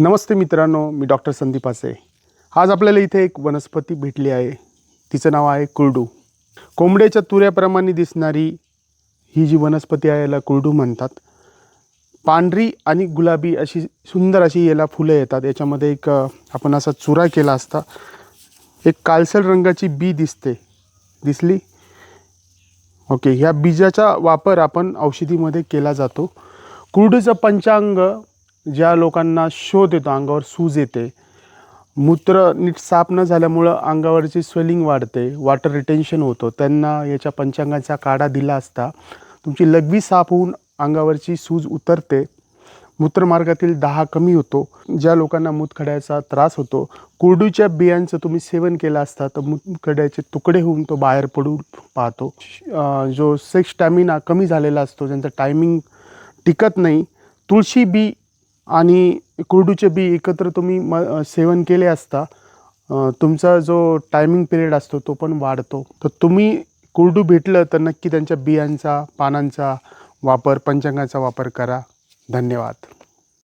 नमस्ते मित्रांनो मी डॉक्टर संदीप आसे. आज आपल्याला इथे एक वनस्पती भेटली आहे. तिचं नाव आहे कुरडू. कोंबड्याच्या तुऱ्याप्रमाणे दिसणारी ही जी वनस्पती आहे याला कुरडू म्हणतात. पांढरी आणि गुलाबी अशी सुंदर अशी याला फुलं येतात. याच्यामध्ये एक आपण असा चुरा केला असता. एक कालसर रंगाची बी दिसते. दिसली? ओके ह्या बीजाचा वापर आपण औषधीमध्ये केला जातो. कुरडूचं पंचांग ज्या लोकांना शोध येतो अंगावर सूज येते मूत्र नीट साफ न झाल्यामुळं अंगावरची स्वेलिंग वाढते वॉटर रिटेन्शन होतं. त्यांना याच्या पंचांगाचा काढा दिला असता तुमची लघवी साफ होऊन अंगावरची सूज उतरते. मूत्रमार्गातील दहा कमी होतो. ज्या लोकांना मूतखड्याचा त्रास होतो कुरडूच्या बियांचं तुम्ही सेवन केलं असता तर मूतखड्याचे तुकडे होऊन तो बाहेर पडू पाहतो. जो सेक्स स्टॅमिना कमी झालेला असतो ज्यांचा टायमिंग टिकत नाही तुळशी बी आणि कुरडूचे बी एकत्र तुम्ही म सेवन केले असता तुमचा जो टायमिंग पिरियड असतो तो पण वाढतो. तर तुम्ही कुरडू भेटलं तर नक्की त्यांच्या बियांचा पानांचा वापर पंचांगाचा वापर करा. धन्यवाद.